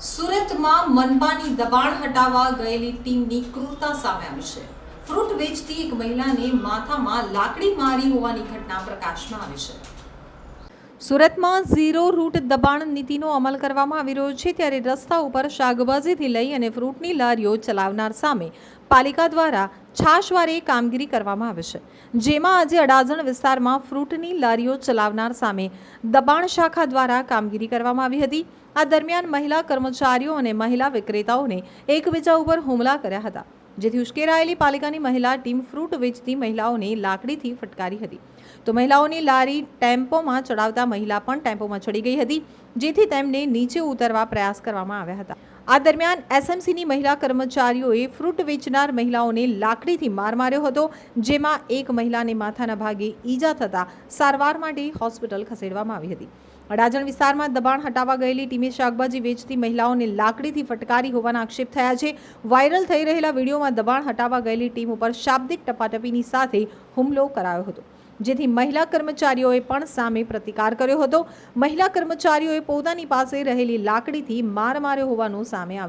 સુરતમાં મનપાની દબાણ હટાવવા ગયેલી ટીમની ક્રૂરતા સામે આવી છે. ફ્રૂટ વેચતી એક મહિલાને માથામાં લાકડી મારી હોવાની ઘટના પ્રકાશમાં આવી છે. સુરતમાં ઝીરો રૂટ દબાણ નીતિનો અમલ કરવામાં આવી રહ્યો છે ત્યારે રસ્તા ઉપર શાકભાજીથી લઈ અને ફ્રૂટની લારીઓ ચલાવનાર સામે પાલિકા દ્વારા છાશવારે કામગીરી કરવામાં આવે છે. જેમાં આજે અડાજણ વિસ્તારમાં ફ્રૂટની લારીઓ ચલાવનાર સામે દબાણ શાખા દ્વારા કામગીરી કરવામાં આવી હતી. આ દરમિયાન મહિલા કર્મચારીઓ અને મહિલા વિક્રેતાઓને એકબીજા ઉપર હુમલા કર્યા હતા. જેથી ઉશ્કેરાયેલી પાલિકાની મહિલા ટીમ ફ્રૂટ વેચતી મહિલાઓને લાકડીથી ફટકારી હતી. તો મહિલાઓની લારી ટેમ્પોમાં ચડાવતા મહિલા પણ ટેમ્પોમાં ચડી ગઈ હતી, જેથી તેમને નીચે ઉતરવા પ્રયાસ કરવામાં આવ્યા હતા. આ દરમિયાન એસએમસીની મહિલા કર્મચારીઓએ ફ્રૂટ વેચનાર મહિલાઓને લાકડીથી માર માર્યો હતો, જેમાં એક મહિલાને માથાના ભાગે ઈજા થતાં સારવાર માટે હોસ્પિટલ ખસેડવામાં આવી હતી. અડાજણ વિસ્તારમાં દબાણ હટાવવા ગયેલી ટીમે શાકભાજી વેચતી મહિલાઓને લાકડીથી ફટકારી હોવાના આક્ષેપ થયા છે. વાયરલ થઈ રહેલા વિડીયોમાં દબાણ હટાવવા ગયેલી ટીમ ઉપર શાબ્દિક ટપાટપીની સાથે હુમલો કરાયો હતો. જેથી મહિલા કર્મચારીઓએ પણ સામે પ્રતિકાર કર્યો હતો. મહિલા કર્મચારીઓએ પોતાની પાસે રહેલી લાકડીથી માર માર્યો હોવાનું સામે આવ્યું